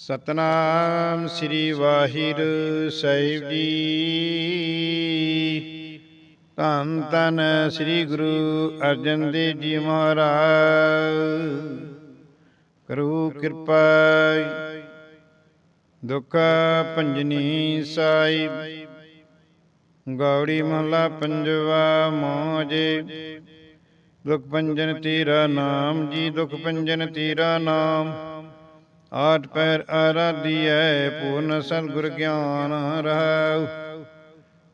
ਸਤਨਾਮ ਸ੍ਰੀ ਵਾਹਿਗੁਰੂ ਸਾਹਿਬ ਜੀ। ਧੰਨ ਧੰਨ ਸ੍ਰੀ ਗੁਰੂ ਅਰਜਨ ਦੇਵ ਜੀ ਮਹਾਰਾਜ। ਕਰੋ ਕਿਰਪਾ ਦੁਖ ਭੰਜਨੀ ਸਾਹਿਬ। ਗੌੜੀ ਮਹਲਾ ਪੰਜਵਾ ਮੋਜੇ। ਦੁਖ ਭੰਜਨ ਤੇਰਾ ਨਾਮ ਜੀ। ਦੁਖ ਭੰਜਨ ਤੇਰਾ ਨਾਮ। ਆਠ ਪੈਰ ਆਰਾਧੀਐ, ਪੂਰਨ ਸਤਿਗੁਰ ਗਿਆਨ ਰਹਾਉ।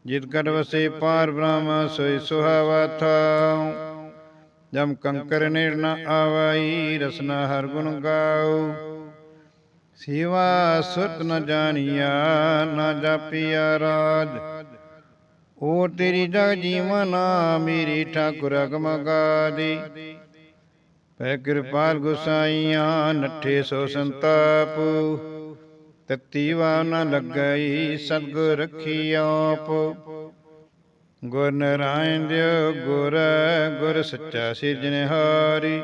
ਜਿਤ ਕਰ ਵਸੇ ਪਾਰ ਬ੍ਰਹਮ ਸੋਈ ਸੁਹਾਵਾ ਥਾਉ। ਜਮ ਕੰਕਰ ਨੇੜ ਨ ਆਵਾਈ, ਰਸਨਾ ਹਰ ਗੁਣ ਗਾਉ। ਸੇਵਾ ਸੁਤ ਨ ਜਾਣੀਆ, ਨ ਜਾਪੀਆ ਰਾਜ। ਓ ਤੇਰੀ ਜਗ ਜੀਵਨਾ, ਮੇਰੀ ਠਾਕੁਰ ਅਗਮ ਗਾਦੀ ਪੈ ਕਿਰਪਾਲ ਗੁਸਾਈਆਂ, ਨੱਠੇ ਸੋ ਸੰਤਾਪ। ਤਤੀ ਵਾ ਨ ਲੱਗਈ ਸਤਗੁਰ ਰਖੀ ਆਪ। ਗੁਰ ਨਾਰਾਇਣ ਦਿਓ, ਗੁਰ ਗੁਰ ਸੱਚਾ ਸਿਰਜਣਹਾਰੀ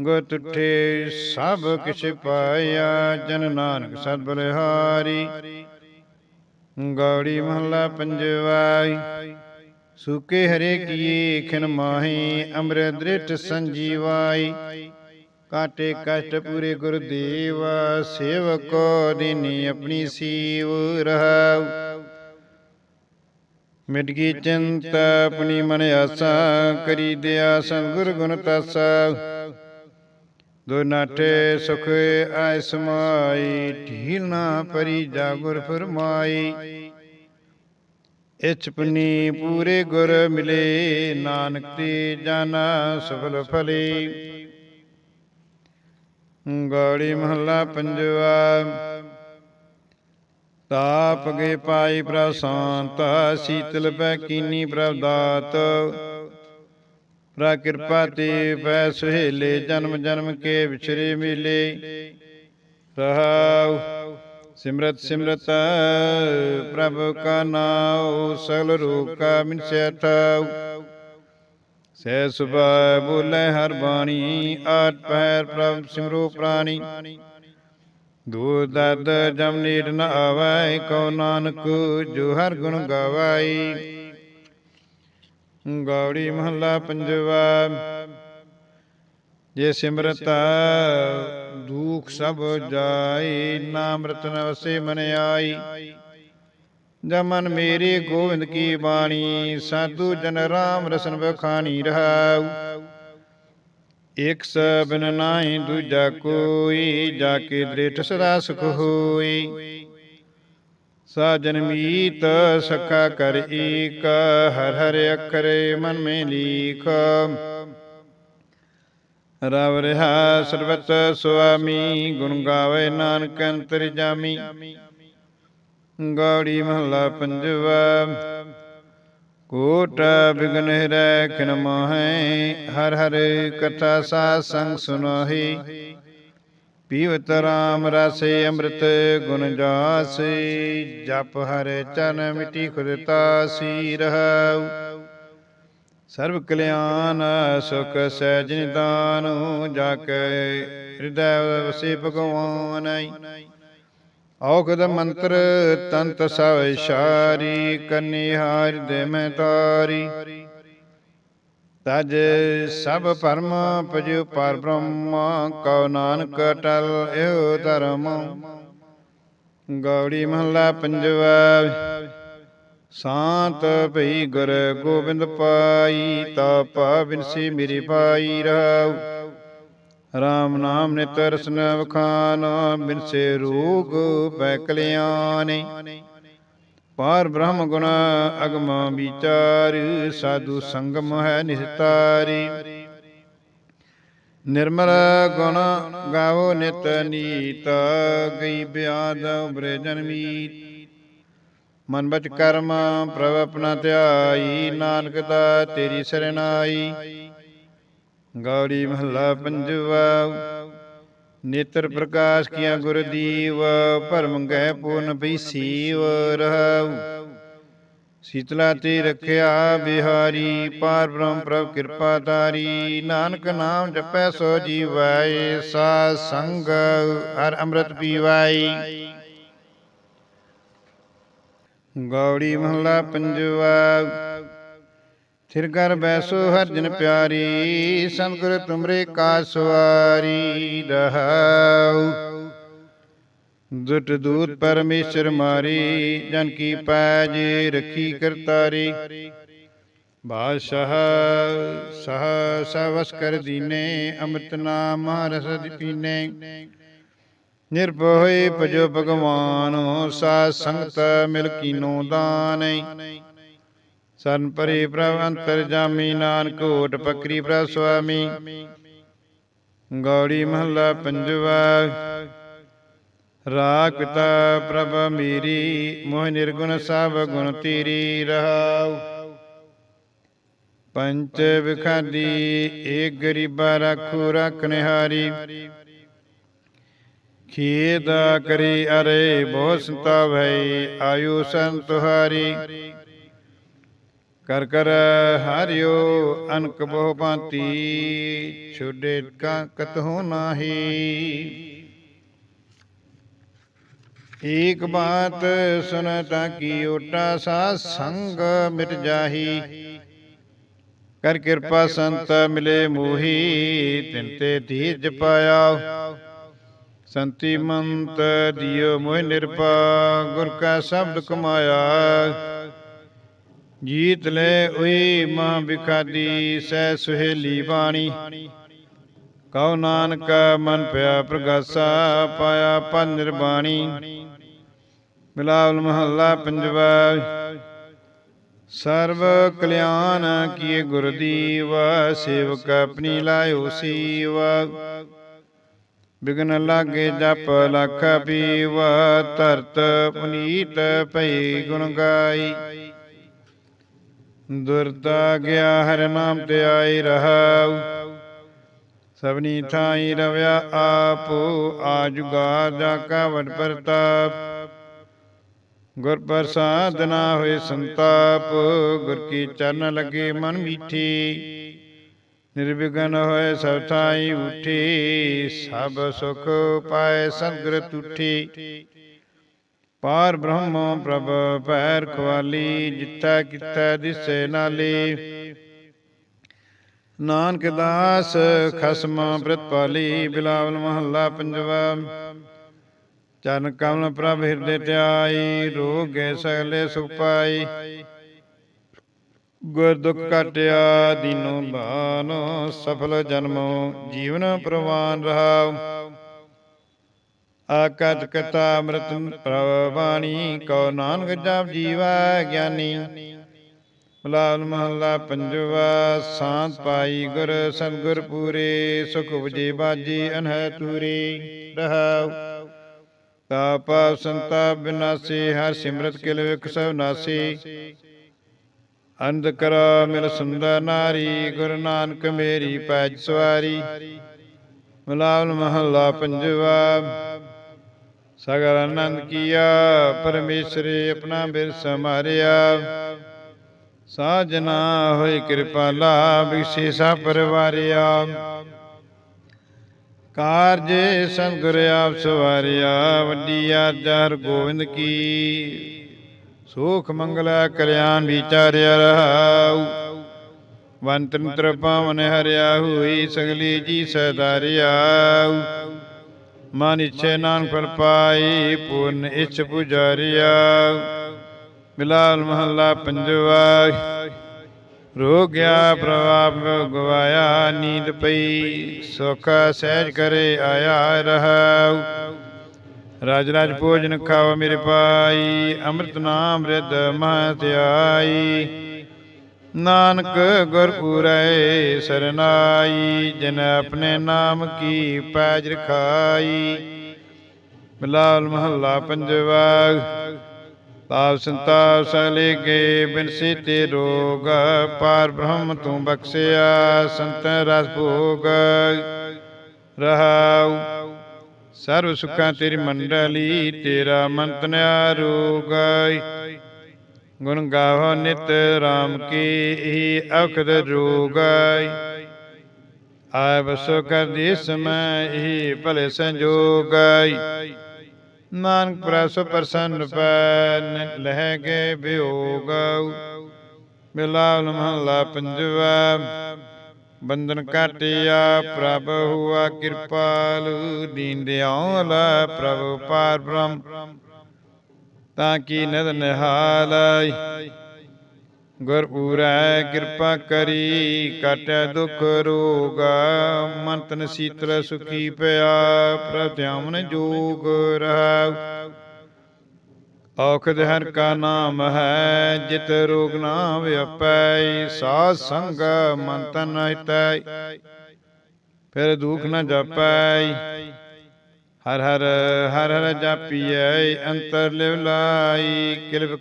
ਗੁਰ ਤੁਠੇ ਸਭ ਕਿਛ ਪਾਇਆ, ਜਨ ਨਾਨਕ ਸਤ ਬਲਿਹਾਰੀ। ਗੌੜੀ ਮਹੱਲਾ ਪੰਜਵਾਈ। ਸੁਕੇ ਹਰੇ ਕੀਏ ਖਿਨ ਮਾਹੀ, ਅੰਮ੍ਰਿਤ ਦ੍ਰਿਟ ਸੰਜੀਵਾਈ। ਕਾਟੇ ਕਸ਼ਟ ਪੂਰੇ ਗੁਰਦੇਵ, ਸੇਵਕੋ ਦਿਨੀ ਆਪਣੀ ਸੀਵ ਰਹਾਉ। ਮਿਟ ਗਈ ਚਿੰਤ ਆਪਣੀ ਮਨ ਆਸਾ, ਕਰੀ ਦਿਆ ਸੰਗੁਰ ਗੁਣ ਤਾਸਾ। ਦੋ ਨਾਟੇ ਸੁਖ ਆਇ ਸਮਾਈ, ਢੀਲ ਨਾ ਪਰੀ ਜਾਗੁਰ ਫਰਮਾਈ। ਇਚਪਨੀ ਪੂਰੇ ਗੁਰ ਮਿਲੇ, ਨਾਨਕ ਤੇ ਜਾਨਾ ਸਫਲ ਫਲੇ। ਗਾੜੀ ਮਹੱਲਾ ਪੰਜਵਾ, ਤਾਪ ਗਏ ਪਾਈ ਪ੍ਰਸ਼ਾਂਤ, ਸੀਤਲ ਪੈ ਕੀਨੀ ਪ੍ਰਭ ਦਾਤ ਕਿਰਪਾ ਤੇ ਪੈ ਸੁਹੇਲੇ ਜਨਮ ਜਨਮ ਕੇ ਵਿਛਰੇ ਮਿਲੇ। ਰਹਾਉ। ਸਿਮਰਤ ਸਿਮਰਤ, ਪ੍ਰਭ ਕਾ ਨਾਉ, ਸਗਲ ਰੂਪ ਕਾ ਮਿਨਸੈ ਠਾਉ ਸਹਿ ਸੁਭਾ ਬੋਲੇ ਹਰ ਬਾਣੀ, ਆਠ ਪੈਰ ਪ੍ਰਭ ਸਿਮਰੋ ਪ੍ਰਾਣੀ। ਦੂਰ ਦਰਦ ਜਮ ਨੀੜ ਨ ਆਵੈ, ਕਉ ਨਾਨਕ ਜੋ ਹਰ ਗੁਣ ਗਾਵਾਈ। ਗੌੜੀ ਮਹੱਲਾ ਪੰਜਵਾ ਜੇ ਸਿਮਰਤਾ ਦੁਖ ਸਭ ਜਾਈ ਨਾਮ ਰਤਨ ਵਸੇ ਮਨ ਆਈ। ਜਮਨ ਮੇਰੀ ਗੋਬਿੰਦ ਕੀ ਬਾਣੀ, ਸਾਧੂ ਜਨ ਰਾਮ ਰਸਨ ਬਖਾਣੀ ਰਹਾਉ। ਇਕ ਸਬਨ ਨਾਹੀ ਦੂਜਾ ਕੋਈ, ਜਾ ਕੇ ਦ੍ਰਿਟ ਸਦਾ ਸੁਖ ਹੋਈ। ਸਾਜਨ ਮੀਤ ਸਖਾ ਕਰ ਏਕ, ਹਰ ਹਰ ਅਖਰੇ ਮਨ ਮੇ ਲੀਖ। ਰਵ ਰਿਹਾ ਸਰਬਤ ਸੁਆਮੀ, ਗੁਣ ਗਾਵੇ ਨਾਨਕ ਅੰਤਰ ਜਾਮੀ। ਗੌੜੀ ਮਹਲਾ ਪੰਜਵਾ, ਕੋਟ ਬਿਗਨ ਹਿਰੈ ਖਿਨ ਮੋਹੈ, ਹਰ ਹਰ ਕਥਾ ਸਾ ਸੰਗ ਸੁਨੋਹੀ। ਪੀਵਤ ਰਾਮ ਰਸੇ ਅੰਮ੍ਰਿਤ ਗੁਣ ਜਾਸੀ, ਜਪ ਹਰ ਚਰਨ ਮਿਟੀ ਖੁਦ ਤਾਸੀ ਰਹਾਉ। ਸਰਬ ਕਲਿਆਣ, ਸੁਖ ਸਹਿਜ ਨਿਦਾਨ ਜਾ ਕੇ ਹਿਰਦੈ ਵਸੇ ਭਗਵਾਨ ਔਖਦ ਮੰਤਰ ਤੰਤ ਸਭ ਇਸ਼ਾਰੀ ਕੰਨਿਹਾਰ ਦੇ ਮੈਂ ਤਾਰੀ। ਤਜ ਸਭ ਪਰਮ ਪਜਿ ਪਰ ਬ੍ਰਹਮ, ਕਉ ਨਾਨਕ ਟਲ ਇਹੋ ਧਰਮ। ਗੌੜੀ ਮਹਲਾ ਪੰਜਵਾ। ਸਾਤ ਭਈ ਗੁਰ ਗੋਬਿੰਦ ਪਾਈ ਤਾ ਪਾ ਬਿਨਸੀ ਮੇਰੀ ਪਾਈ ਰਹਾਉ ਰਾਮ ਨਾਮ ਨਿਤ ਰਸਨ ਵਖਾਨ, ਬਿਨਸੇ ਰੋਗ ਪੈ ਕਲਿਆਣੇ। ਪਾਰ ਬ੍ਰਹਮ ਗੁਣ ਅਗਮ ਵਿਚਾਰ, ਸਾਧੂ ਸੰਗਮ ਹੈ ਨਿਸਤਾਰੀ। ਨਿਰਮਲ ਗੁਣ ਗਾਵੋ ਨਿਤ ਨੀਤ, ਗਈ ਬਿਆਦ ਉਬਰੇ ਜਨਮੀਤ ਮਨ ਬਚ ਕਰਮ, ਪ੍ਰਭ ਆਪਣਾ ਧਿਆਈ, ਨਾਨਕ ਦਾ ਤੇਰੀ ਸਰਣਾਈ। ਗੌੜੀ ਮਹੱਲਾ ਪੰਜਵਾ, ਨੇਤਰ ਪ੍ਰਕਾਸ਼ ਕੀਆ ਗੁਰ ਭਰਮ ਗਏ ਪੂਰਨ ਪਈ ਸੀਵ ਰਹਾਉ। ਸੀਤਲਾ ਤੇ ਰਖਿਆ ਬਿਹਾਰੀ, ਪਾਰ ਬ੍ਰਹਮ ਪ੍ਰਭ ਕਿਰਪਾ ਤਾਰੀ ਨਾਨਕ ਨਾਮ ਜਪੈ ਸੋ ਜੀਵੈ ਸਾ ਸੰਗ ਹਰ ਅੰਮ੍ਰਿਤ ਪੀਵਾਈ। ਗੌੜੀ ਮਹਲਾ ਪੰਜਵਾ। ਥਿਰ ਕਰ ਬੈਸੋ ਹਰਜਨ ਪਿਆਰੀ ਸੰਗੁਰ ਤੁਮਰੇ ਕਾ ਸਵਾਰੀ ਰਹਾਉ। ਦੁਟ ਦੂਤ ਪਰਮੇਸ਼ਰ ਮਾਰੀ, ਜਨ ਕੀ ਪੈਜ ਰਖੀ ਕਰਤਾਰੀ। ਬਾਦਸ਼ਾਹ ਸਹ ਸਵਸ ਕਰ ਦੀਨੇ, ਅੰਮ੍ਰਿਤ ਨਾਮ ਰਸ ਪੀਨੇ ਨਿਰਭਉ ਭਜੋ ਭਗਵਾਨ ਸਾ ਸੰਗਤ ਮਿਲ ਕੀਨੋ ਦਾਨੈ। ਸਰਨ ਪਰੇ ਪ੍ਰਭ ਅੰਤਰ ਜਾਮੀ ਨਾਨਕ ਓਟ ਪਕਰੀ ਪ੍ਰਭ ਸੁਆਮੀ ਗੌੜੀ ਮਹੱਲਾ ਪੰਜਵਾ। ਰਾਗ ਪਿਤਾ ਪ੍ਰਭ ਮੇਰੀ ਮੋਹ ਨਿਰਗੁਣ ਸਭ ਗੁਣ ਤੇਰੀ ਰਹਾਉ। ਪੰਚ ਵਿਖਾਦੀ ਏਕ ਗਰੀਬਾ ਰਾਖੂ ਰਖਨਿਹਾਰੀ ਖੇਦ ਕਰੀ ਅਰੇ ਬਹੁ ਸੰਤਾ ਭਈ ਆਯੂ ਸੰਤ ਤੁਹਾਰੀ ਕਰ ਕਰ ਹਰਿਓ ਅਨਕ ਬਹੁ ਭਾਂਤੀ, ਛੋਡੇ ਕਾ ਕਤਹੁ ਨਾਹੀ। ਏਕ ਬਾਤ ਸੁਨ ਤਾ ਕੀ ਓਟਾ ਸਾ ਸੰਗ ਮਿਟ ਜਾਹੀ। ਕਰ ਕਿਰਪਾ ਸੰਤ ਮਿਲੇ ਮੋਹੀ, ਤਿਨ ਤੇ ਧੀਰਜ ਪਾਇਆ। ਸੰਤੀ ਮੰਤ ਦਿਓ ਮੋਹਿ ਨਿਰਪਾ ਗੁਰ ਕਾ ਸ਼ਬਦ ਕਮਾਇਆ। ਜੀਤ ਲੈ ਉਈ ਮਾਂ ਬਿਖਾਦੀ ਸਹਿ ਸੁਹੇਲੀ ਬਾਣੀ। ਕਉ ਨਾਨਕ ਮਨ ਪਿਆ ਪ੍ਰਗਾਸਾ ਪਾਇਆ ਪਨ ਨਿਰਬਾਣੀ ਮਿਲਾਵਲ ਮਹੱਲਾ ਪੰਜਵਾ। ਸਰਬ ਕਲਿਆਣ ਕੀਏ ਗੁਰ ਦੀਵ ਸੇਵਕ ਆਪਣੀ ਲਾਇਓ ਸੀਵ। ਬਿਗਨ ਲਾਗੇ ਜਪ ਲਖ ਪੀਵ ਧਰਤ ਪੁਨੀਤ ਭਈ ਗੁਣ ਗਾਈ। ਦੁਰਤਾ ਗਿਆ ਹਰ ਨਾਮ ਤੇ ਆਈ ਰਹਾਉ। ਸਭਨੀ ਥਾਈ ਰਵਿਆ ਆਪੋ, ਆਜੁਗਾ ਜਾ ਕਾ ਪ੍ਰਤਾਪ। ਗੁਰ ਪ੍ਰਸਾਦ ਨਾ ਹੋਏ ਸੰਤਾਪ, ਗੁਰ ਕੀ ਚਰਨ ਲੱਗੇ ਮਨ ਮੀਠੀ। ਨਿਰਵਿਘਨ ਹੋਏ ਸਭ ਥਾਈ ਉਠੀ, ਸਭ ਸੁਖ ਪਾਏ ਸੰਗਰ ਤੁਠੀ ਪਾਰ ਬ੍ਰਹਮ ਪ੍ਰਭ ਪੈਰ ਖਵਾਲੀ ਜਿੱਥਾ ਕੀਤਾ ਦਿਸੇ ਨਾਲੀ। ਨਾਨਕ ਦਾਸ ਖਸਮ ਪ੍ਰਤਪਾਲੀ ਬਿਲਾਵਲ ਮਹੱਲਾ ਪੰਜਵਾ। ਚਰਨ ਕਮਲ ਪ੍ਰਭ ਹਿਰਦੇ ਧਿਆਈ, ਰੋਗੇ ਸਗਲੇ ਸੁਖ ਪਾਈ। ਗੁਰ ਦੁਖ ਕਟਿਆ ਦੀਨੋ ਬਾਨੋ ਸਫਲ ਜਨਮੋ ਜੀਵਨ ਪ੍ਰਵਾਨ ਰਹਾਉ। ਆਕਤ ਕਤਾ ਅੰਮ੍ਰਿਤ ਪ੍ਰਵਾਣੀ ਕਉ ਨਾਨਕ ਜਪ ਜੀਵਾ ਗਿਆਨੀ। ਮਲਾਲ ਮਹੱਲਾ ਪੰਜਵਾ ਸਾਂਤ ਪਾਈ ਗੁਰ ਸਤਿਗੁਰ ਪੂਰੇ ਸੁਖ ਵਜੇ ਬਾਜੀ ਅਨਹਿ ਤੂਰੇ ਰਹਾਉ। ਤਾਪਾ ਸੰਤਾ ਬਿਨਾਸੀ ਹਰ ਸਿਮਰਤ ਕਿਲ ਵਿਖ ਸਭ ਨਾਸੀ। ਅੰਧ ਕਰ ਮਿਲ ਸੁੰਦਰ ਨਾਰੀ, ਗੁਰੂ ਨਾਨਕ ਮੇਰੀ ਪੈਜ ਸਵਾਰੀ। ਮਲਾਵਲ ਮਹੱਲਾ ਪੰਜਵਾ, ਸਗਲ ਆਨੰਦ ਕੀਆ, ਪਰਮੇਸ਼ਰੇ ਆਪਣਾ ਬਿਰਸ ਮਾਰਿਆ ਸਾਜਨਾ ਹੋਈ ਕਿਰਪਾਲਾ ਵਿਸ਼ੇਸ਼ਾ ਪਰਵਾਰਿਆ। ਕਾਰਜੇ ਸੰਗੁਰ ਆਪ ਸਵਾਰਿਆ, ਵੱਡੀ ਆਜਰ ਗੋਬਿੰਦ ਕੀ। ਸੁਖ ਮੰਗਲਾ ਕਲਿਆਣ ਵਿਚਾਰਿਆ ਰਹਾਉ ਵੰਤੰਤਰ ਪਾਵਨ ਹਰਿਆ ਹੋਈ, ਸਗਲੀ ਜੀ ਸਦਾਰਿਆ ਮਨ ਇਛੇ ਨਾਨਕ ਫਲ ਪਾਈ ਪੂਰਨ ਇਛ ਪੁਜਾਰਿਆ ਮਿਲਾਲ ਮਹੱਲਾ ਪੰਜਵਾ ਰੋ ਗਿਆ ਪ੍ਰਭਾਪ ਗਵਾਇਆ, ਨੀਂਦ ਪਈ, ਸੁਖ ਸਹਿਜ ਕਰੇ ਆਇਆ ਰਹਾਉ ਰਾਜ ਰਾਜ ਭੋਜਨ ਖਾਓ ਮੇਰੇ ਪਾਈ ਅੰਮ੍ਰਿਤ ਨਾਮ ਰਿਦ ਮਹ ਧਿਆਈ ਨਾਨਕ ਗੁਰ ਪੂਰੈ ਸਰਨਾਈ, ਜਿਨ ਆਪਣੇ ਨਾਮ ਕੀ ਪੈਜ ਰਖਾਈ। ਬਿਲਾਲ ਮਹੱਲਾ ਪੰਜਵਾ ਤਾਪ ਸੰਤਾਪ ਸਲੇ ਕੇ ਬਿਨਸੀ ਤੇ ਰੋਗ, ਪਾਰ ਬ੍ਰਹਮ ਤੂੰ ਬਖਸ਼ਿਆ ਸੰਤ ਰਸ ਭੋਗ, ਰਹਾਉ। ਸਰਵ ਸੁਖਾਂ ਤੇਰੀ ਮੰਡਲੀ, ਤੇਰਾ ਮੰਤਨ ਆਰੋਗ ਗੁਣ ਗਾਵੋ ਨਿਤ RAM ਕੀ ਅਖਦ ਜੋਗਾਈ ਆਇ ਬਸੋ ਕਰ ਦੀ ਹੀ ਭਲੇ ਸੰਜੋਗਾਈ। ਨਾਨਕ ਪ੍ਰਸ ਪ੍ਰਸੰਨ ਪੈ ਲਹਿ ਗਏ ਬਿਯੋਗ ਬਿਲਾਵਲ ਮਹਲਾ ਪੰਜਵਾ। ਬੰਧਨ ਕਾਟਿਆ ਪ੍ਰਭ ਹੁਆ ਕਿਰਪਾਲ ਦੀਨ ਦਿਆਉ ਲੈ ਪ੍ਰਭ ਪਾਰ ਬ੍ਰਹਮ, ਤਾਂ ਕੀ ਨਦ ਨਿਹਾਲੈ ਗੁਰ ਪੂਰੈ ਕਿਰਪਾ ਕਰੀ ਕਾਟੈ ਦੁਖ ਰੋਗ ਮਨ ਤਨ ਸੀਤਲ ਸੁਖੀ ਪਿਆ, ਪ੍ਰਭ ਧਿਆਵਨ ਜੋਗ ਰਹਾਉ। ਔਖਦ ਹਰ ਕਾ ਨਾਮ ਹੈ, ਜਿਤ ਰੋਗ ਨਾ ਵਿਅਪੈ ਸਾਧ ਸੰਗ ਮਨ ਤਨ ਹਿਤੈ। ਫਿਰ ਦੁਖ ਨਾ ਜਾਪੈ, ਹਰ ਹਰ ਹਰ ਹਰ ਜਾਪੀਐ, ਅੰਤਰ ਲਿਵ ਲਾਈ ਕਿਰਪ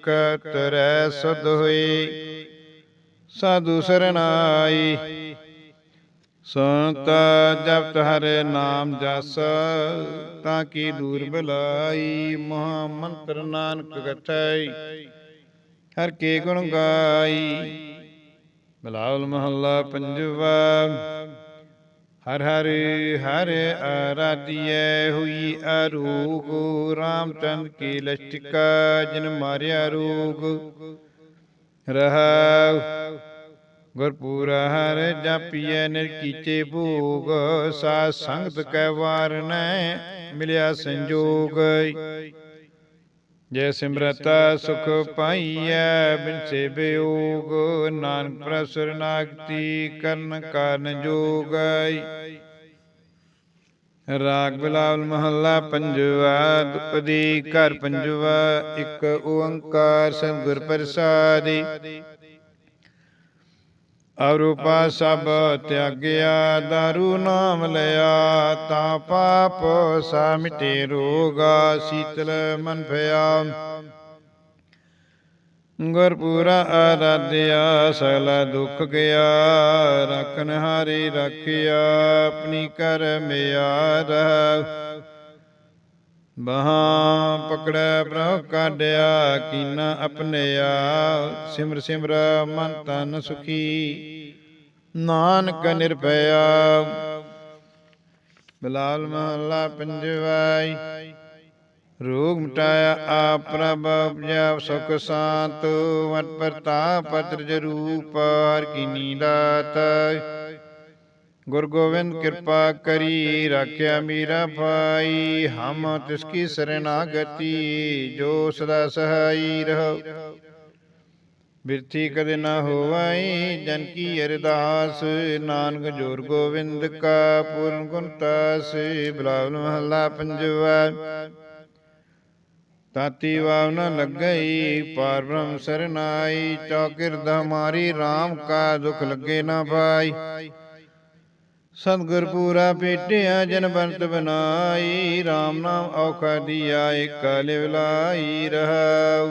ਕਰੈ ਸਦ ਹੋਈ। ਸਾਧੂ ਸਰਨਾਈ ਸੰਤ ਜਪਤ ਹਰੇ ਨਾਮ ਜਸ, ਤਾਂ ਕੀ ਦੂਰ ਬਲਾਈ ਮਹਾ ਮੰਤਰ ਨਾਨਕ ਗਠੈ। ਹਰ ਕੇ ਗੁਣ ਗਾਈ ਬਲਾਵਲ ਮਹੱਲਾ ਪੰਜਵਾ। ਹਰ ਹਰ ਹਰ ਆਰਾਧਿਐ, ਹੋਈ ਅਰੂਗ ਰਾਮਚੰਦ ਕੀ ਲਸ਼ਟਿਕਾ, ਜਿਨ ਮਾਰਿਆ ਰੋਗ। ਰਹਾਉ। ਗੁਰਪੂਰਾ ਹਰ ਜਾਪੀਐ ਨਿਰਕੀਚੇ ਭੋਗ ਸਾ ਸੰਗਤ ਕੈ ਵਾਰਨੈ, ਮਿਲਿਆ ਸੰਜੋਗ। ਜੈ ਸਿਮਰਤਾ ਸੁਖ ਪਾਈਐ, ਬਿਨ ਬਿਯੋਗ ਨਾਨਕ ਪ੍ਰਸਰ ਨਾਗਤੀ ਕਰਨ ਕਾਰਨ ਜੋਗਾਈ ਰਾਗ ਬਿਲਾਵਲ ਮਹੱਲਾ ਪੰਜਵਾ ਦੁਪਦੀ ਘਰ ਪੰਜਵਾ, ਇੱਕ ਓੰਕਾਰ ਸਤਿਗੁਰ ਪ੍ਰਸਾਦਿ। ਅਰੂਪਾ ਸਭ ਤਿਆਗਿਆ, ਦਾਰੂ ਨਾਮ ਲਿਆ, ਤਾਂ ਪਾਪ ਸਾ ਮਿਟੇ ਰੋਗਾ, ਸੀਤਲ ਮਨ ਭਇਆ। ਗੁਰਪੂਰਾ ਆਰਾਧਿਆ, ਸਗਲਾ ਦੁੱਖ ਗਿਆ ਰਖਨ ਹਾਰੀ ਰਖਿਆ, ਆਪਣੀ ਕਰ ਮਿਆਰ। ਬਹਾ ਪਕੜੈ ਪ੍ਰਭ ਕਾਢਿਆ, ਕੀਨਾ ਆਪਣਿਆ ਸਿਮਰ ਸਿਮਰ ਮਨ ਤਨ ਸੁਖੀ, ਨਾਨਕ ਨਿਰਭਇਆ। ਬਲਾਲ ਮਹਲਾ ਪੰਜਵਾਈ, ਰੋਗ ਮਿਟਾਇਆ ਆਪ ਪ੍ਰਭ ਉਪਜਾ ਸੁਖ ਸਾਤ, ਵਟ ਪ੍ਰਤਾਪ ਪਤਰ ਰੂਪ, ਹਰ ਕੀਨੀ ਦਾਤ ਗੁਰ ਗੋਬਿੰਦ ਕਿਰਪਾ ਕਰੀ, ਰਾਖਿਆ ਮੀਰਾ ਭਾਈ, ਹਮ ਤਿਸ ਕੀ ਸਰਨਾਗਤੀ, ਜੋ ਸਦਾ ਸਹਾਈ ਰਹੋ। ਬਿਰਥੀ ਕਦੇ ਨਾ ਹੋਵਾਈ, ਜਨ ਕੀ ਅਰਦਾਸ, ਨਾਨਕ ਜੋਰ ਗੋਬਿੰਦ ਕਾ ਪੂਰਨ ਗੁਣਤਾਸ ਬਲਾਵਲ ਮਹੱਲਾ ਪੰਜਵਾ। ਤਾਤੀ ਵਾਵ ਨ ਲੱਗਈ, ਪਾਰ ਬ੍ਰਹਮ ਸਰਨਾਈ ਚੌਕਿਰਦ ਮਾਰੀ RAM ਕਾ ਦੁਖ ਲੱਗੇ ਨਾ ਭਾਈ। ਸਤਿਗੁਰ ਪੂਰਾ ਪੇਟਿਆ ਜਨ ਬੰਤ ਬਨਾਈ RAM ਨਾਮ ਔਖਾ ਦੀਆ, ਇਕ ਲਿਵ ਲਾਈ ਰਹਾਉ।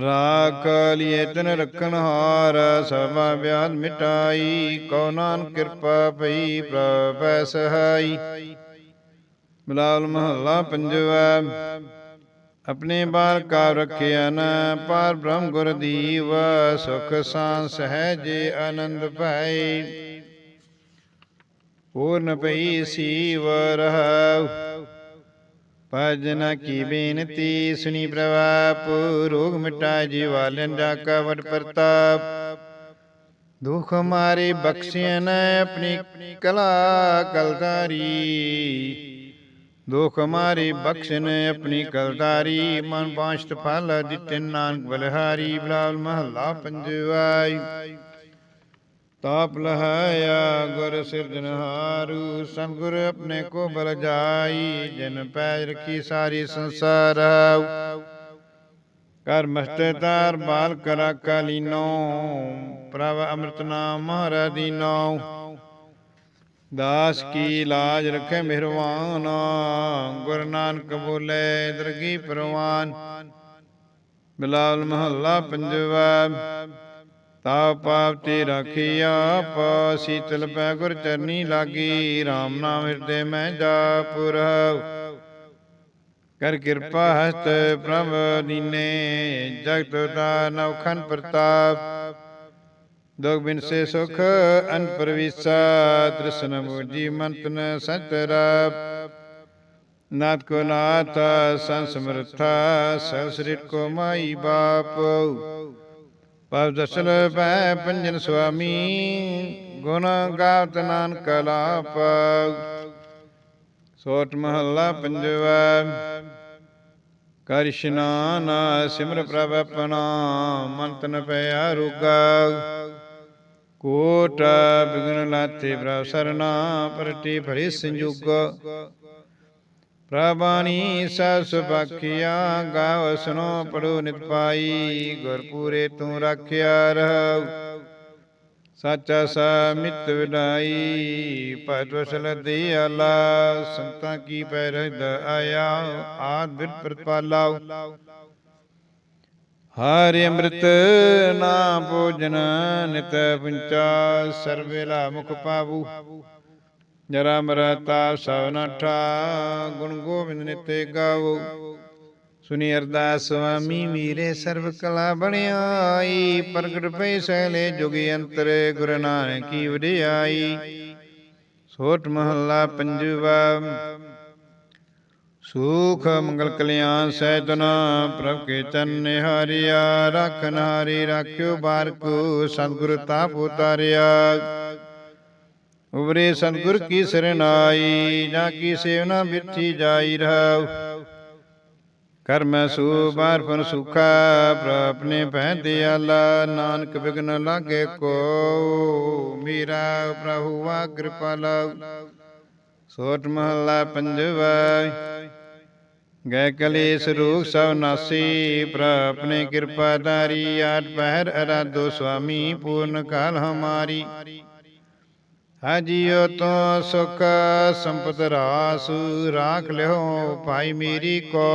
ਰਾਖ ਲਿਏ ਰਖਣ ਹਾਰ, ਸਭਾ ਵਿਆਦ ਮਿਟਾਈ, ਕਉ ਨਾਨਕ ਕਿਰਪਾ ਪਈ, ਪ੍ਰਭੈ ਸਹਾਈ। ਬਲਾਲ ਮਹੱਲਾ ਪੰਜਵਾ। ਆਪਣੇ ਬਾਲ ਕਾ ਰਖਿਆ ਨ, ਪਰ ਬ੍ਰਹਮ ਗੁਰ ਦੀਵ, ਸੁਖ ਸਾਂਸ ਹੈ ਜੇ ਆਨੰਦ ਭਾਈ। ਪੂਰਨ ਪਈ ਸੀਵ ਰਹਾਉ। ਭਜਨ ਕੀ ਬੇਨਤੀ, ਸੁਣੀ ਪ੍ਰਵਾਪ ਰੋਗ ਮਿਟਾ ਜੀਵਾਲਨ ਜਾ ਕਵਟ ਪ੍ਰਤਾਪ। ਦੁਖ ਮਾਰੇ ਬਖਸ਼ਿਆ ਨ, ਆਪਣੀ ਕਲਾ ਕਲਦਾਰੀ ਦੁਖ ਮਾਰੇ ਬਖਸ਼ਨ ਆਪਣੀ ਕਲਦਾਰੀ ਮਨ ਬਾਸ਼ਤ ਫਲ ਦਿੱਤੇ ਨਾਨਕ ਬਲਹਾਰੀ ਬਲਾਲ ਮਹੱਲਾ ਪੰਜਵਾਈ ਤਾਪ ਲਹਾਇਆ ਗੁਰ ਸਿਰਜਨਹਾਰੂ ਸੰਗੁਰ ਆਪਣੇ ਕੋ ਬਲ ਜਾਈ ਜਿਨ ਪੈਜ ਰਖੀ ਸਾਰੀ ਸੰਸਾਰ ਕਰ ਮਸਤੇ ਤਾਰ ਬਾਲ ਕਰਾ ਕਾਲੀਨੋ ਪ੍ਰਭ ਅੰਮ੍ਰਿਤ ਨਾਮ ਮਹਾਰਾ ਦੀਨੋ ਦਾਸ ਕੀ ਲਾਜ ਰਖੇ ਮਿਹਰਵਾਨ ਗੁਰ ਨਾਨਕ ਬੋਲੇ ਦਰਗੀ ਪਰਵਾਨ। ਬਿਲਾਲ ਮਹੱਲਾ ਪੰਜਵਾ। ਤਾ ਪਾਪ ਤੇ ਰਾਖਿਆ ਪਾ ਸੀਤਲ ਪੈ ਗੁਰ ਚਰਨੀ ਲਾਗੀ। RAM ਨਾਮ ਹਿਰਦੇ ਮੈਂ ਜਾਪ ਰਹਾਉ। ਕਰ ਕਿਰਪਾ ਹਸਤ ਪ੍ਰਭ ਦੀਨੇ ਜਗਤ ਦਾ ਨਵਖਨ ਪ੍ਰਤਾਪ। ਦੁਖ ਬਿਨ ਸੇ ਸੁਖ ਅਨ ਪਰਵੀਸਾ, ਤ੍ਰਿਸ਼ਨ ਮੋਜੀ ਮੰਤਨ ਸਤਰਾ ਨਾਥ ਕੋ ਨਾਥ ਸੰਸਮਰਥਾ ਸਭ ਸ਼੍ਰੀ ਕੋ ਮਾਈ ਬਾਪ। ਪਵ ਦਸਲ ਪੈ ਪੰਜਨ ਸੁਆਮੀ, ਗੁਣ ਗਾਵਤ ਨਾਨਕ ਲਾਪ। ਸੋਟ ਮਹੱਲਾ ਪੰਜਵਾ ਕਰ ਇਸ਼ਨਾਨ ਸਿਮਰ ਪ੍ਰਭ ਆਪਣਾ ਮੰਤਨ ਪਿਆ ਰੋਗਾ। ਕੋਟ ਬਿਗਨ ਲਾਤੇ ਪ੍ਰਭ ਸਰਨਾ ਪਰਟੀ ਭਰੀ ਸੰਜੁਗ। ਪ੍ਰਭਾਣੀ ਸਭ ਸੁਭਾਖਿਆ ਗਾਵ ਸੁਨੋ ਪੜੋ ਨਿਤ ਪਾਈ ਗੁਰ ਤੂੰ ਰਾਖਿਆ ਰਹਉ ਸਾਚਾ ਸਾ-ਮਿਤ ਵਿਡਾਈ ਭਗਤ ਵਸਲ ਦਿਆਲਾ ਸੰਤਾਂ ਕੀ ਪੈ ਰਹਿਦ ਆਇਆ, ਆਦ ਬਿਰ ਪ੍ਰਤਪਾਲਾਉ ਹਰਿ ਅੰਮ੍ਰਿਤ ਨਾ ਭੋਜਨ, ਨਿਤ ਪੁੰਚਾ ਸਰਵੇਲਾ ਮੁਖ ਪਾਵੂ। ਜਰਾ ਮਰਤਾ ਸਭ ਨਠਾ ਗੁਣ ਗੋਬਿੰਦ ਨਿਤੇ ਗਾਵੋ। ਸੁਨੀ ਅਰਦਾਸ ਸੁਆਮੀ ਮੀਰੇ ਸਰਬ ਕਲਾ ਬਣਾਈ ਪ੍ਰਗਟ ਪੈ ਸਹਿਲੇ ਜੁਗੀ ਅੰਤਰ, ਗੁਰੂ ਨਾਨਕ ਕੀ ਵਡਿਆਈ। ਸੋਟ ਮਹੱਲਾ ਪੰਜਵਾ ਸੁਖ, ਮੰਗਲ, ਕਲਿਆਣ ਸੈਦਨਾ ਪ੍ਰਭ ਕੇ ਚਰਨ ਨਿਹਾਰਿਆ ਰਖਨ ਹਾਰੀ ਰਾਖਿਓ ਬਾਰਕੋ, ਸਤਿਗੁਰ ਤਾਪ ਉਤਾਰਿਆ ਉਬਰੇ ਸਤਿਗੁਰ ਕੀ ਸਰਨਾਈ ਜਾਂ ਕੀ ਸੇਵਨਾ ਬਿਰਥੀ ਜਾਈ ਰਹਾਉ। ਕਰਮ ਸੁਬਾਰ ਫਨ ਸੁਖਾ ਪ੍ਰਪਨੇ ਭੈ ਦਿਆਲਾ, ਨਾਨਕ ਬਿਗਨ ਲਾਗੇ ਕੋ ਮੇਰਾ ਪ੍ਰਭੂ ਆ ਕਿਰਪਾਲਾ ਸੋਟ ਮਹੱਲਾ ਪੰਜਵਾ। ਗੈ ਕਲੇਸ਼ ਰੂਪ ਸਭ ਨਾਸੀ ਪ੍ਰਪਨੇ ਕਿਰਪਾ ਧਾਰੀ ਆਠ ਪਹਿਰ ਅਰਾਧੋ ਸੁਆਮੀ ਪੂਰਨ ਕਾਲ ਹਮਾਰੀ। ਹਾਜੀਓ ਤੋ ਸੁਖ ਸੰਪਤ ਰਾਸ ਰਾਖ ਲਿਓ ਭਾਈ ਮੇਰੀ ਕੋ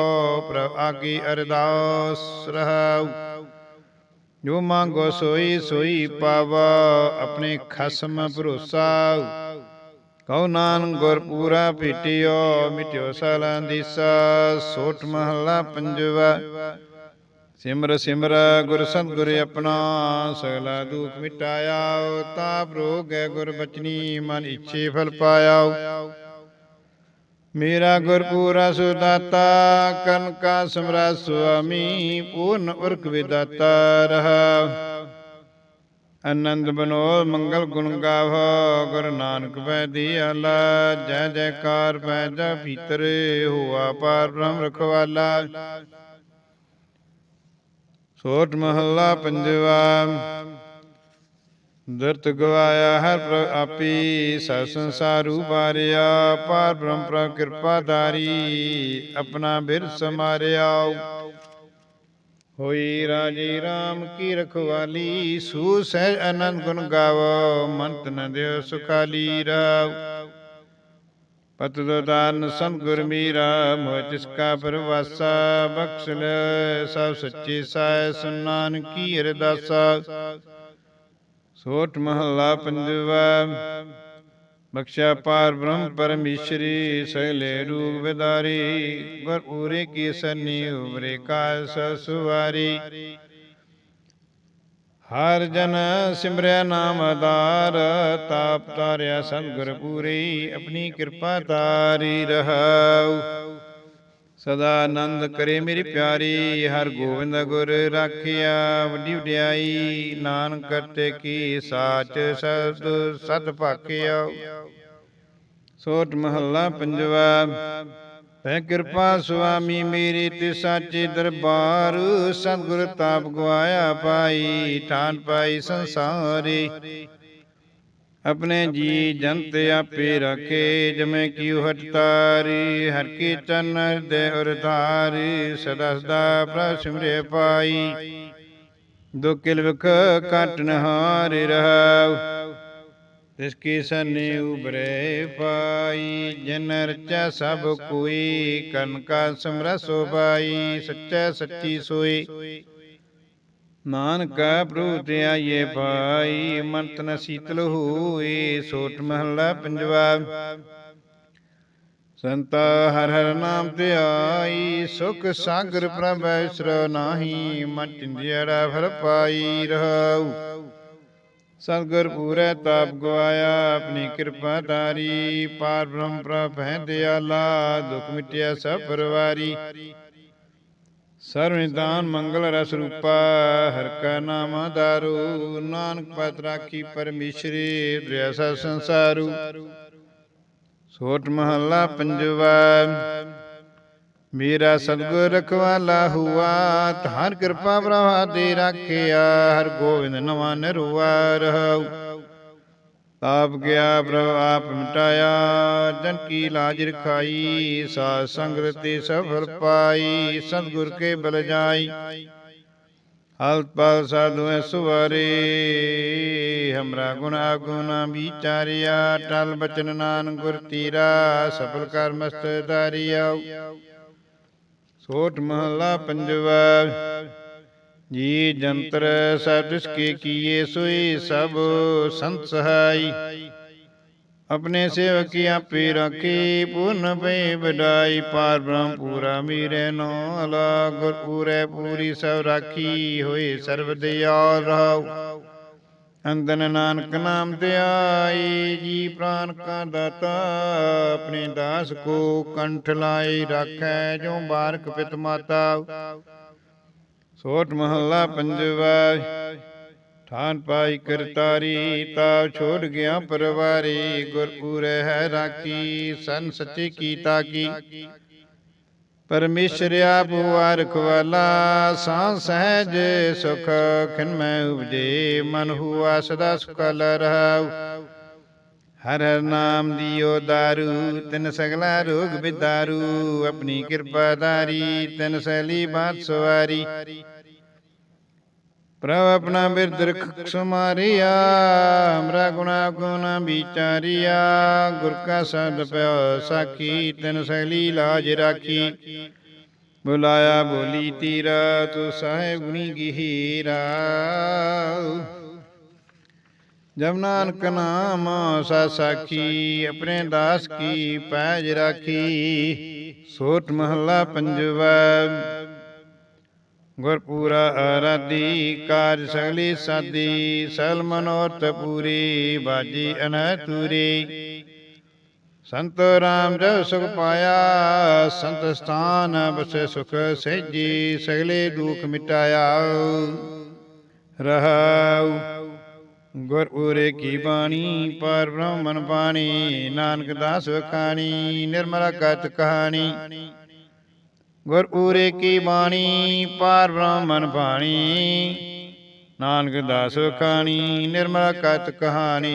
ਪ੍ਰਭ ਆਗੀ ਅਰਦਾਸ ਰਹਾਉ। ਜੋ ਮੰਗੋ ਸੋਈ ਸੋਈ ਪਾਵਾ ਆਪਣੇ ਖਸਮ ਭਰੋਸਾ ਕਉ ਨਾਨਕ ਗੁਰ ਪੂਰਾ ਭੇਟਿਓ, ਮਿਟਿਓ ਸਾਲਾਂ ਦੀਸਾ ਸੋਟ ਮਹੱਲਾ ਪੰਜਵਾ। ਸਿਮਰ ਸਿਮਰ ਗੁਰ ਸਤਿਗੁਰ ਆਪਣਾ, ਸਗਲਾ ਦੁਖ ਮਿਟਾਇਆ ਤਾਪ ਰੋਗ ਹੈ ਗੁਰ ਬਚਨੀ, ਮਨ ਇੱਛੇ ਫਲ ਪਾਇਆ। ਮੇਰਾ ਗੁਰ ਪੂਰਾ ਸੁਦਾਤਾ ਕਨ ਕਾ ਸਮਰਾ ਸੁਆਮੀ, ਪੂਰਨ ਉਰਖ ਵਿਦਾਤਾ ਰਹਾ। ਆਨੰਦ ਬਨੋ, ਮੰਗਲ ਗੁਣ ਗਾਵੋ, ਗੁਰੂ ਨਾਨਕ ਪੈ ਦੀਆਲਾ ਜੈ ਜੈਕਾਰ ਪੈ ਜਾ ਭੀਤਰ ਹੋਆ ਪਾਰ ਬ੍ਰਹਮ ਰਖਵਾਲਾ। ਸੋਟ ਮਹੱਲਾ ਪੰਜਵਾ, ਦਰਤ ਗਵਾਇਆ ਹਰ ਪ੍ਰਭ ਆਪੀ ਸਾ ਸੰਸਾਰੂ ਉਬਾਰਿਆ ਪਾਰ ਬ੍ਰਹਮ ਪ੍ਰਭ ਕਿਰਪਾ ਧਾਰੀ, ਆਪਣਾ ਬਿਰ ਸਮਾਰਿਆ। ਹੋਈ ਰਾਜੇ RAM ਕੀ ਰਖਵਾਲੀ, ਸੂ ਸਹਿਜ ਅਨੰਦ ਗੁਣ ਗਾਵੋ, ਮੰਤ ਨ ਦਿਓ ਸੁਖਾਲੀ ਰਾਵ। ਪਤ ਦਾਨ ਸੰਤ ਗੁਰ ਮੀਰਾ, ਮੋਹ ਤਿਸ ਕਾ ਪਰਵਾਸਾ, ਬਖਸ਼ ਲੈ ਸਭ ਸੱਚੇ ਸਾਇ ਸੁਨਾਨ ਕੀ ਅਰਦਾਸਾ। ਸੋਠ ਮਹੱਲਾ ਪੰਜਵਾ ਬਖਸ਼ਾ ਪਾਰ ਬ੍ਰਹਮ ਪਰਮੇਸ਼ਰੀ ਸਹਿਲੇ ਰੂਪ ਵਿਦਾਰੀ ਗੁਰ ਪੂਰੇ ਕੀ ਸਨੀ ਉਬਰੇ ਕਾਸ ਸੁਵਾਰੀ ਹਰ ਜਨ ਸਿਮਰਿਆ ਨਾਮ ਆਧਾਰ ਤਾਪ ਤਾਰਿਆ ਸਤਿਗੁਰ ਪੂਰੀ ਆਪਣੀ ਕਿਰਪਾ ਤਾਰੀ ਰਹਾਉ ਸਦਾ ਆਨੰਦ ਕਰੇ ਮੇਰੀ ਪਿਆਰੀ, ਹਰ ਗੋਬਿੰਦ ਗੁਰ ਰਾਖਿਆ, ਵੱਡੀ ਵਡਿਆਈ, ਨਾਨਕ ਕਰਤੇ ਕੀ ਸਾਚ ਸਦ ਸਤ ਭਾਖਿਆ। ਸੋਟ ਮਹੱਲਾ ਪੰਜਵਾ ਪੈ ਕਿਰਪਾ ਸੁਆਮੀ ਮੇਰੀ ਤੇ ਸਾਚੇ ਦਰਬਾਰ, ਸਤਿਗੁਰ ਤਾਪ ਗਵਾਇਆ ਪਾਈ, ਠਾਨ ਪਾਈ ਸੰਸਾਰੀ। ਆਪਣੇ ਜੀ ਜੰਤ ਆਪੇ ਰਖੇ ਜਮੈ ਕੀਉ ਹਟ ਤਾਰੀ ਹਰ ਕੀ ਚਰਨ ਹਿਰਦੇ ਉਰਤਾਰੀ ਸਦਾ ਸਦਾ ਪ੍ਰਭ ਸਿਮਰੇ ਪਾਈ। ਦੁਖ ਕਿਲ ਵਿਖ ਕਾਟਨ ਹਾਰਿ ਰਹਾਉ ਤਿਸ ਕੀ ਸਨੇ ਉਬਰੇ ਪਾਈ। ਜਨ ਰਚਾ ਸਭ ਕੋਈ ਕਨ ਕਾ ਸਮਰਸੋ ਪਾਈ ਸੱਚਾ ਸੱਚੀ ਸੋਈ। ਨਾਨਕ ਪ੍ਰਭੂ ਤੇ ਆਈਏ ਪਾਈ ਮੰਤਨ ਸੀਤਲ ਹੋਏ, ਸੋਟ ਮਹੱਲਾ ਪੰਜਵਾ। ਸੰਤਾ ਹਰ ਹਰ ਨਾਮ ਧਿਆਈ ਸੁਖ ਸਾਗਰ ਪ੍ਰਭ ਈਸਰ ਨਾਹੀ ਮਨ ਟਿੰਜੜਾ ਫਲ ਪਾਈ ਰਹਾਉ। ਸਤਿਗੁਰ ਪੂਰੈ ਤਾਪ ਗਵਾਇਆ, ਆਪਣੀ ਕਿਰਪਾ ਧਾਰੀ, ਪਾਰ ਬ੍ਰਹਮ ਪ੍ਰਭ ਹੈ ਦਿਆਲਾ, ਦੁਖ ਮਿਟਿਆ ਸਭ ਪਰਵਾਰੀ। ਸਰਵ ਨਿਦਾਨ ਮੰਗਲ ਰਸ ਰੂਪਾ, ਹਰ ਕਾ ਨਾਮ ਦਾਰੂ ਨਾਨਕ ਪਤ ਰਾਖੀ ਪਰਮੇਸ਼ਰੀ, ਦ੍ਰਿਆਸਾ ਸੰਸਾਰੂ। ਸੋਟ ਮਹੱਲਾ ਪੰਜਵਾ, ਮੇਰਾ ਸਤਿਗੁਰ ਰਖਵਾਲਾ ਹੁਆ ਧਾਰ ਕਿਰਪਾ ਪ੍ਰਭਾ ਦੇ ਰਾਖਿਆ ਹਰ ਗੋਬਿੰਦ ਨਵਾਂ ਨਿਰਵਾ ਰਹਾਉ। ਆਪ ਗਿਆ ਪ੍ਰਭ ਆਪ ਮਿਟਾਇਆ, ਜਨ ਕੀ ਲਾਜ ਰਖਾਈ, ਸਾਧ ਸੰਗਤ ਤੇ ਸਫਲ ਪਾਈ, ਸਤਿਗੁਰ ਕੇ ਬਲ ਜਾਈ। ਹਲ ਪਲ ਸਾਧੂ ਐ ਸੁਵਾਰੇ, ਹਮਰਾ ਗੁਨਾ ਗੁਨਾ ਵਿਚਾਰਿਆ, ਟਲ ਬਚਨ ਨਾਨ ਗੁਰ ਤੀਰਾ, ਸਫਲ ਕਰ ਮਸਤ ਧਾਰਿਆ। ਸੋਟ ਮਹਲਾ ਪੰਜਵਾ ਜੀ ਜੰਤਰ ਸਭ ਤਿਸ ਕੇ ਕੀਏ ਸੋਈ ਸਭ ਸੰਤ ਸਹਾਈ। ਆਪਣੇ ਸੇਵਕੀ ਆਪੇ ਰਾਖੀ ਪੂਰਨ ਪਈ ਵਡਾਈ, ਪਾਰ ਬ੍ਰਹਮ ਪੂਰਾ ਮੀਰੇ ਨੋ ਅਲਾ, ਗੁਰ ਪੂਰੇ ਪੂਰੀ ਸਭ ਰਾਖੀ ਹੋਏ, ਸਰਬ ਦਿਆਲ ਰਹਾਉ। ਅੰਦਨ ਨਾਨਕ ਨਾਮ ਤੇ ਆਈ ਜੀ ਪ੍ਰਾਨ ਕਾ ਦਾਤਾ, ਆਪਣੇ ਦਾਸ ਕੋ ਕੰਠ ਲਾਈ ਰਾਖੈ ਜੋ ਬਾਰਕ ਪਿਤ ਮਾਤਾ। ਸੋਟ ਮਹੱਲਾ ਪੰਜਵਾ ਠਾਨ ਪਾਈ ਕਰਤਾਰੀ ਤਾ ਛੋੜ ਗਿਆ ਪਰਵਾਰੀ ਗੁਰ ਹੈ ਰਾਖੀ, ਸਨ ਸੱਚੀ ਕੀਤਾ ਕੀ। ਪਰਮੇਸ਼ਰ ਆਪ ਰਖਵਾਲਾ ਸਾਂ ਸਹਿਜ ਸੁਖ, ਖਿਨ ਮੈਂ ਉਪਜੇ, ਮਨ ਹੁਆ ਸਦਾ ਸੁਖਲ ਰਹਾਉ। ਹਰ ਹਰ ਨਾਮ ਦਿਓ ਦਾਰੂ, ਤਿਨ ਸਗਲਾ ਰੋਗ ਬਿਦਾਰੂ, ਆਪਣੀ ਕਿਰਪਾ ਧਾਰੀ, ਤਿਨ ਸੈਲੀ ਬਾਤ ਸਵਾਰੀ। ਪ੍ਰਭ ਆਪਣਾ ਬਿਰਦ ਰਖ ਸੁਮਾਰਿਆ ਹਮਰਾ ਗੁਨਾ ਗੁਨਾ ਵਿਚਾਰਿਆ। ਗੁਰ ਕਾ ਸਦ ਪਿਓ ਸਾਖੀ, ਤਿਨ ਸੈਲੀ ਲਾਜ ਰਾਖੀ। ਬੁਲਾਇਆ ਬੋਲੀ ਤੀਰਾ, ਤੂੰ ਸਾਹਿਬ ਗੁਣੀ ਗਹੀਰਾ। ਜਬ ਨਾਨਕ ਨਾਮ ਸਾ ਸਾਖੀ, ਆਪਣੇ ਦਾਸ ਕੀ ਪੈਜ ਰਾਖੀ। ਸੋਟ ਮਹੱਲਾ ਪੰਜਵਾ ਗੁਰ ਪੂਰਾ ਆਰਾਧੀ ਕਾਜ ਸਗਲੀ ਸਾਦੀ, ਸਲ ਮਨੋਰਥ ਪੂਰੀ, ਬਾਜੀ ਅਨਤੂਰੀ ਸੰਤ ਰਾਮ ਜਸ ਸੁਖ ਪਾਇਆ, ਸੰਤ ਸਥਾਨ ਬਸੇ ਸੁਖ ਸਹਿਜੀ, ਸਗਲੇ ਦੁਖ ਮਿਟਾਇਆ। ਰਹਾਉ ਗੁਰ ਪੂਰੇ ਕੀ ਬਾਣੀ, ਪਰ ਬ੍ਰਹਮਨ ਬਾਣੀ, ਨਾਨਕ ਦਾਸ ਵਖਾਣੀ, ਨਿਰਮਲ ਕਤ ਕਹਾਣੀ। ਗੁਰ ਪੂਰੇ ਕੀ ਬਾਣੀ ਪਾਰ ਬ੍ਰਹਮਨ ਬਾਣੀ ਨਾਨਕ ਦਾਸ ਵਖਾਣੀ ਨਿਰਮਲ ਕਤ ਕਹਾਣੀ।